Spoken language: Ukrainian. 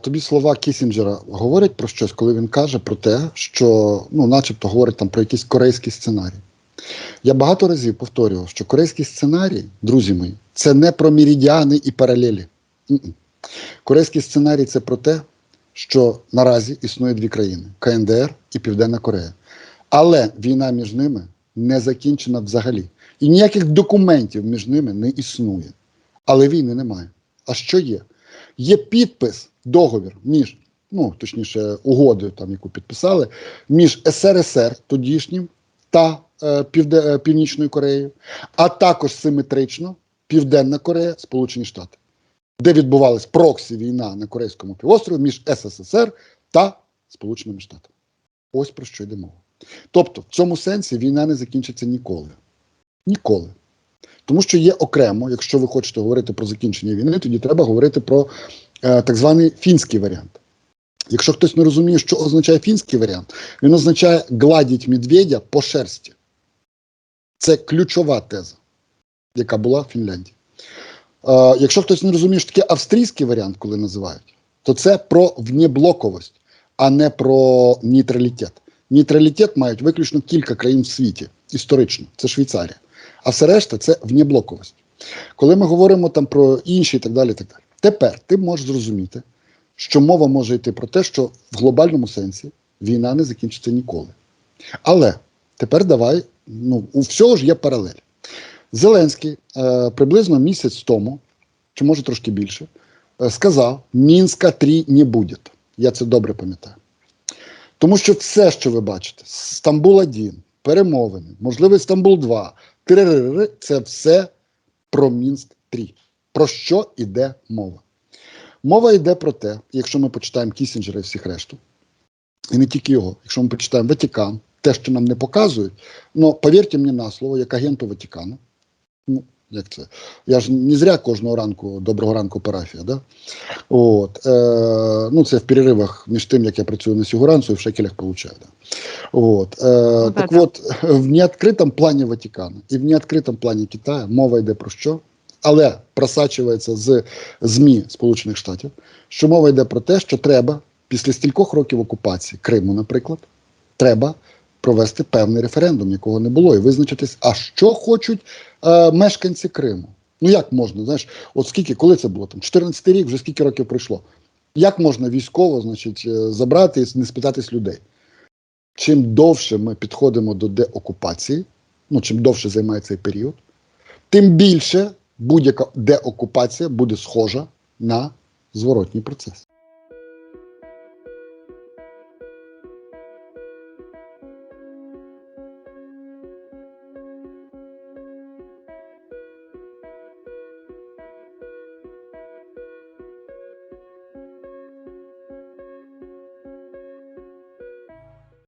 Тобі слова Кісінджера говорять про щось, коли він каже про те, що ну, начебто говорить там про якийсь корейський сценарій. Я багато разів повторював, що корейський сценарій, друзі мої, це не про міридіани і паралелі. М-м. Корейський сценарій це про те, що наразі існує дві країни КНДР і Південна Корея. Але війна між ними не закінчена взагалі. І ніяких документів між ними не існує. Але війни немає. А що є? Є підпис, договір між, ну точніше, угодою, там, яку підписали, між СРСР тодішнім та е, Півде, е, Північною Кореєю, а також симетрично Південна Корея, Сполучені Штати, де відбувалась проксі війна на Корейському півострові між СССР та Сполученими Штатами. Ось про що йде мова. Тобто, в цьому сенсі війна не закінчиться ніколи. Ніколи. Тому що є окремо, якщо ви хочете говорити про закінчення війни, тоді треба говорити про е, так званий фінський варіант. Якщо хтось не розуміє, що означає фінський варіант, він означає гладіть медведя по шерсті. Це ключова теза, яка була в Фінляндії. Е, якщо хтось не розуміє, що таке австрійський варіант, коли називають, то це про внеблоковість, а не про нейтралітет. Нейтралітет мають виключно кілька країн в світі історично, це Швейцарія. А все решта це внеблоковість. Коли ми говоримо там про інші і так далі, так далі. Тепер ти можеш зрозуміти, що мова може йти про те, що в глобальному сенсі війна не закінчиться ніколи. Але тепер давай, ну, у всього ж є паралель. Зеленський е, приблизно місяць тому, чи може трошки більше, е, сказав: Мінська 3 не буде. Я це добре пам'ятаю. Тому що все, що ви бачите, Стамбул 1 перемовини, можливий Стамбул 2 тиририри, це все про Мінськ 3 Про що йде мова? Мова йде про те, якщо ми почитаємо Кісінджера і всіх решту, і не тільки його, якщо ми почитаємо Ватикан, те, що нам не показують, ну повірте мені на слово, як агенту Ватикану, ну, як це? Я ж не зря кожного ранку, доброго ранку, парафія, да? От, е, ну, це в переривах між тим, як я працюю на сігуранцю і в шекелях получаю. Да? От, е, так да. от, в неоткритому плані Ватикану і в неоткритому плані Китаю мова йде про що? Але просачується з ЗМІ Сполучених Штатів, що мова йде про те, що треба після стількох років окупації Криму, наприклад, треба провести певний референдум, якого не було, і визначитись, а що хочуть е, мешканці Криму. Ну як можна? Знаєш, от скільки, коли це було? Там 14 рік, вже скільки років пройшло. Як можна військово, значить, е, забрати і не спитатись людей? Чим довше ми підходимо до деокупації, ну чим довше займає цей період, тим більше будь-яка деокупація буде схожа на зворотній процес.